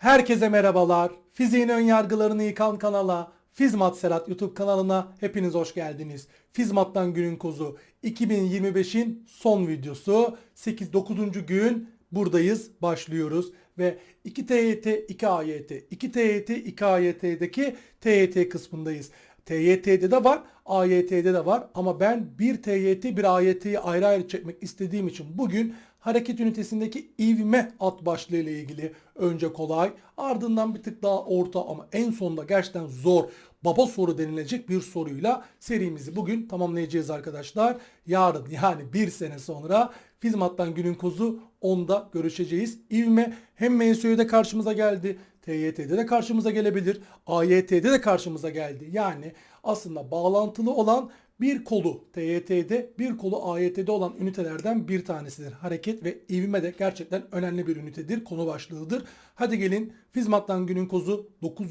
Herkese merhabalar. Fiziğin ön yargılarını yıkan kanala, Fizmat Serhat YouTube kanalına hepiniz hoş geldiniz. Fizmat'tan günün kozu 2025'in son videosu. 8 9. gün buradayız, başlıyoruz ve 2 TYT, 2 AYT, 2 TYT, 2 AYT'deki TYT kısmındayız. TYT'de de var, AYT'de de var ama ben bir TYT bir AYT'yi ayrı ayrı çekmek istediğim için bugün hareket ünitesindeki ivme at başlığı ile ilgili önce kolay ardından bir tık daha orta ama en sonunda gerçekten zor baba soru denilecek bir soruyla serimizi bugün tamamlayacağız arkadaşlar. Yarın yani bir sene sonra Fizmat'tan günün kozu 10'da görüşeceğiz. İvme hem MSÜ'de karşımıza geldi. TYT'de de karşımıza gelebilir. AYT'de de karşımıza geldi. Yani aslında bağlantılı olan bir kolu TYT'de bir kolu AYT'de olan ünitelerden bir tanesidir. Hareket ve ivme de gerçekten önemli bir ünitedir. Konu başlığıdır. Hadi gelin Fizmat'tan günün kozu 9.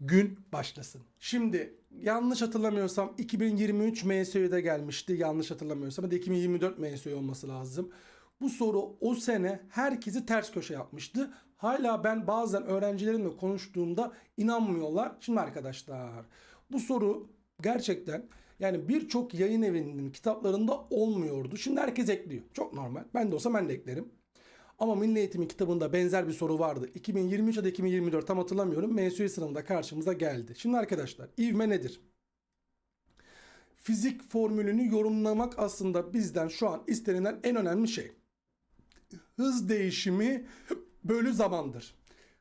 gün başlasın. Şimdi yanlış hatırlamıyorsam 2023 MSÜ'de gelmişti. Yanlış hatırlamıyorsam. Hadi 2024 MSÜ olması lazım. Bu soru o sene herkesi ters köşe yapmıştı. Hala ben bazen öğrencilerimle konuştuğumda inanmıyorlar. Şimdi arkadaşlar bu soru gerçekten yani birçok yayın evinin kitaplarında olmuyordu. Şimdi herkes ekliyor. Çok normal. Ben de olsa ben de eklerim. Ama Milli Eğitim'in kitabında benzer bir soru vardı. 2023 ya da 2024 tam hatırlamıyorum. MSÜ sınavında karşımıza geldi. Şimdi arkadaşlar ivme nedir? Fizik formülünü yorumlamak aslında bizden şu an istenilen en önemli şey. Hız değişimi bölü zamandır.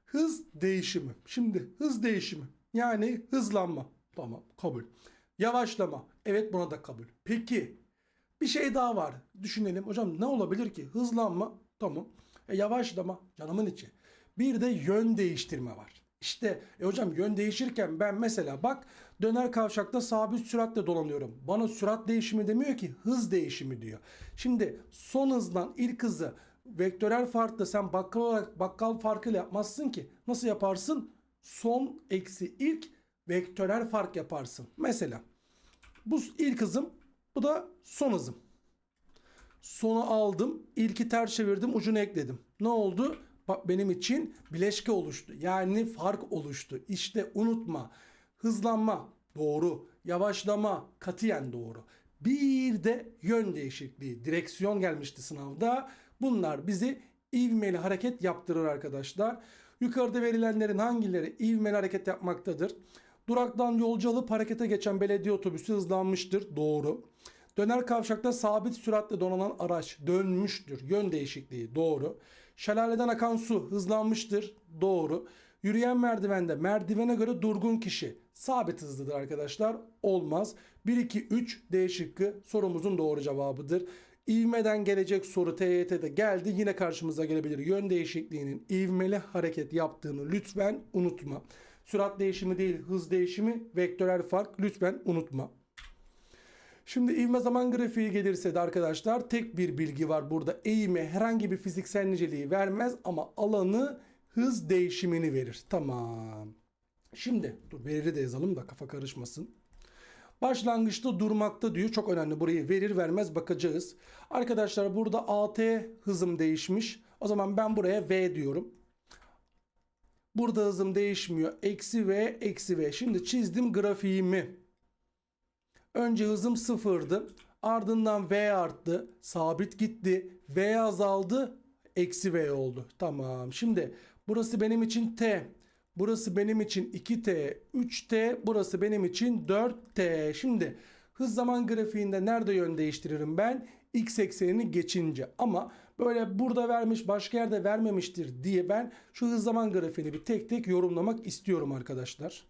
Hız değişimi. Şimdi hız değişimi yani hızlanma. Tamam kabul. Yavaşlama. Evet buna da kabul. Peki bir şey daha var. Düşünelim. Hocam ne olabilir ki? Hızlanma. Tamam. E, yavaşlama. Canımın içi. Bir de yön değiştirme var. İşte e hocam yön değişirken ben mesela bak döner kavşakta sabit süratle dolanıyorum. Bana sürat değişimi demiyor ki hız değişimi diyor. Şimdi son hızdan ilk hızı vektörel farkla sen bakkal olarak bakkal farkıyla yapmazsın ki. Nasıl yaparsın? Son eksi ilk vektörel fark yaparsın. Mesela bu ilk hızım bu da son hızım. Sonu aldım. ilki ters çevirdim. Ucunu ekledim. Ne oldu? Bak benim için bileşke oluştu. Yani fark oluştu. İşte unutma. Hızlanma doğru. Yavaşlama katiyen doğru. Bir de yön değişikliği. Direksiyon gelmişti sınavda. Bunlar bizi ivmeli hareket yaptırır arkadaşlar. Yukarıda verilenlerin hangileri ivmeli hareket yapmaktadır? Duraktan yolcu alıp harekete geçen belediye otobüsü hızlanmıştır. Doğru. Döner kavşakta sabit süratle donanan araç dönmüştür. Yön değişikliği doğru. Şelaleden akan su hızlanmıştır. Doğru. Yürüyen merdivende merdivene göre durgun kişi sabit hızlıdır arkadaşlar. Olmaz. 1 2 3 D şıkkı sorumuzun doğru cevabıdır. İvmeden gelecek soru TYT'de geldi. Yine karşımıza gelebilir. Yön değişikliğinin ivmeli hareket yaptığını lütfen unutma. Sürat değişimi değil hız değişimi vektörel fark lütfen unutma. Şimdi ivme zaman grafiği gelirse de arkadaşlar tek bir bilgi var burada. Eğimi herhangi bir fiziksel niceliği vermez ama alanı hız değişimini verir. Tamam. Şimdi dur veriri de yazalım da kafa karışmasın. Başlangıçta durmakta diyor. Çok önemli. Burayı verir vermez bakacağız. Arkadaşlar burada AT hızım değişmiş. O zaman ben buraya V diyorum. Burada hızım değişmiyor. Eksi V, eksi V. Şimdi çizdim grafiğimi. Önce hızım sıfırdı. Ardından V arttı. Sabit gitti. V azaldı. Eksi V oldu. Tamam. Şimdi burası benim için T. Burası benim için 2T, 3T. Burası benim için 4T. Şimdi hız zaman grafiğinde nerede yön değiştiririm ben? X eksenini geçince. Ama böyle burada vermiş başka yerde vermemiştir diye ben şu hız zaman grafiğini bir tek tek yorumlamak istiyorum arkadaşlar.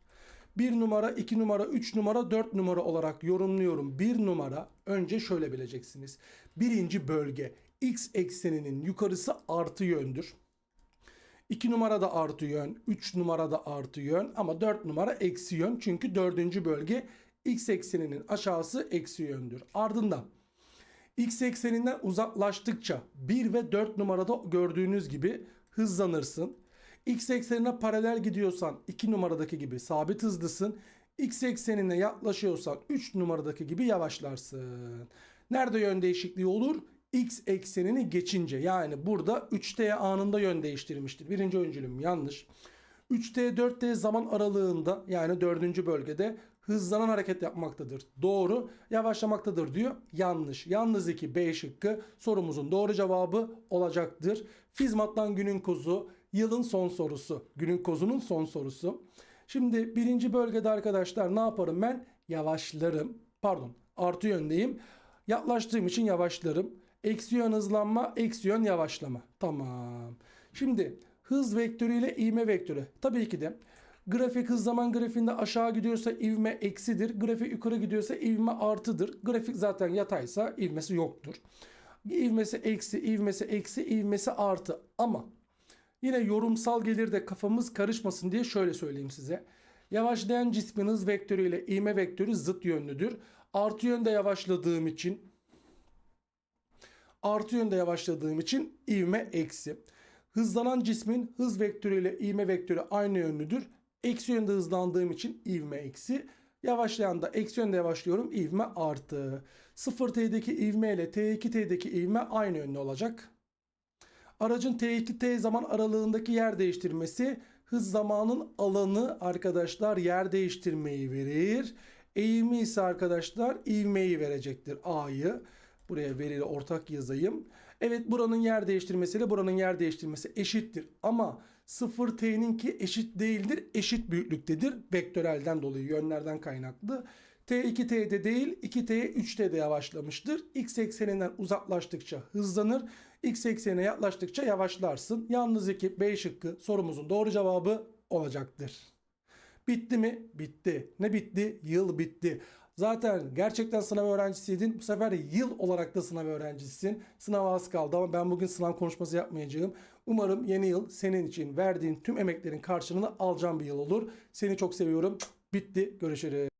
1 numara, 2 numara, 3 numara, 4 numara olarak yorumluyorum. 1 numara önce şöyle bileceksiniz. Birinci bölge x ekseninin yukarısı artı yöndür. 2 numarada artı yön, 3 numarada artı yön ama 4 numara eksi yön. Çünkü 4. bölge x ekseninin aşağısı eksi yöndür. Ardından x ekseninden uzaklaştıkça 1 ve 4 numarada gördüğünüz gibi hızlanırsın. X eksenine paralel gidiyorsan 2 numaradaki gibi sabit hızlısın. X eksenine yaklaşıyorsan 3 numaradaki gibi yavaşlarsın. Nerede yön değişikliği olur? x eksenini geçince yani burada 3t anında yön değiştirmiştir. Birinci öncülüm yanlış. 3t 4t zaman aralığında yani dördüncü bölgede hızlanan hareket yapmaktadır. Doğru. Yavaşlamaktadır diyor. Yanlış. Yalnız 2 B şıkkı sorumuzun doğru cevabı olacaktır. Fizmat'tan günün kozu yılın son sorusu. Günün kozunun son sorusu. Şimdi birinci bölgede arkadaşlar ne yaparım ben? Yavaşlarım. Pardon artı yöndeyim. Yaklaştığım için yavaşlarım. Eksi yön hızlanma, eksi yön yavaşlama. Tamam. Şimdi hız vektörü ile ivme vektörü. Tabii ki de grafik hız zaman grafiğinde aşağı gidiyorsa ivme eksidir. Grafik yukarı gidiyorsa ivme artıdır. Grafik zaten yataysa ivmesi yoktur. İvmesi eksi, ivmesi eksi, ivmesi artı. Ama yine yorumsal gelir de kafamız karışmasın diye şöyle söyleyeyim size. Yavaşlayan cismin hız vektörü ile ivme vektörü zıt yönlüdür. Artı yönde yavaşladığım için artı yönde yavaşladığım için ivme eksi. Hızlanan cismin hız vektörü ile ivme vektörü aynı yönlüdür. Eksi yönde hızlandığım için ivme eksi. Yavaşlayan da eksi yönde yavaşlıyorum. ivme artı. 0T'deki ivme ile T2T'deki ivme aynı yönlü olacak. Aracın T2T zaman aralığındaki yer değiştirmesi hız zamanın alanı arkadaşlar yer değiştirmeyi verir. Eğimi ise arkadaşlar ivmeyi verecektir A'yı. Buraya verili ortak yazayım. Evet buranın yer değiştirmesiyle buranın yer değiştirmesi eşittir. Ama 0t'ninki eşit değildir. Eşit büyüklüktedir. Vektörelden dolayı yönlerden kaynaklı. T 2T'de değil 2T 3T'de yavaşlamıştır. X ekseninden uzaklaştıkça hızlanır. X eksenine yaklaştıkça yavaşlarsın. Yalnız 2 B şıkkı sorumuzun doğru cevabı olacaktır. Bitti mi? Bitti. Ne bitti? Yıl bitti. Zaten gerçekten sınav öğrencisiydin. Bu sefer yıl olarak da sınav öğrencisisin. Sınava az kaldı ama ben bugün sınav konuşması yapmayacağım. Umarım yeni yıl senin için verdiğin tüm emeklerin karşılığını alacağım bir yıl olur. Seni çok seviyorum. Bitti. Görüşürüz.